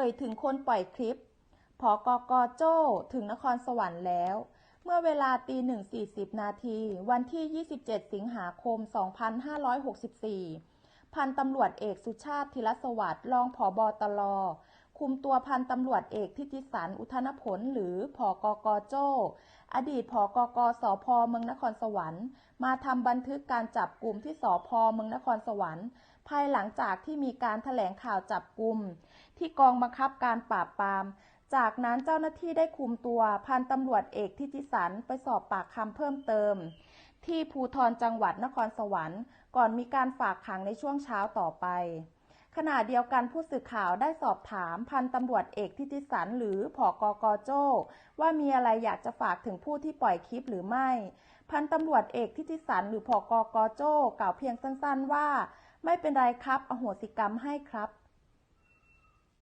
อ่ยถึงคนปล่อยคลิปผอกกโจ้ถึงนครสวรรค์แล้ว เมื่อเวลาตีหนึ่งสี่สิบนาที วันที่ 27 สิงหาคม 2564 พันตำรวจเอกสุชาติธิรสวัสดิ์รองผอบอตล คุมตัวพันตำรวจเอกทิติสันอุทนผลหรือผอกกโจ้อดีตผอกกสพเมืองนครสวรรค์ มาทำบันทึกการจับกลุ่มที่สพเมืองนครสวรรค์ ภายหลังจากที่มีการถแถลงข่าวจับกลุ่มที่กองบังคับการปราบปราม จากนั้นเจ้าหน้าที่ได้คุมตัวพันตำรวจเอกทิติสันไปสอบปากคำเพิ่มเติม ที่ภูทรจังหวัดนครสวรรค์ ก่อนมีการฝากขังในช่วงเช้าต่อไป ขณะเดียวกันผู้สื่อข่าวได้สอบถามพันตำรวจเอกทิติสันหรือผอกกโจว่ามีอะไรอยากจะฝากถึงผู้ที่ปล่อยคลิปหรือไม่ พันตำรวจเอกทิติสันหรือผอกกโจกล่าวเพียงสั้นๆว่า ไม่เป็นไรครับ อโหสิกรรมให้ครับ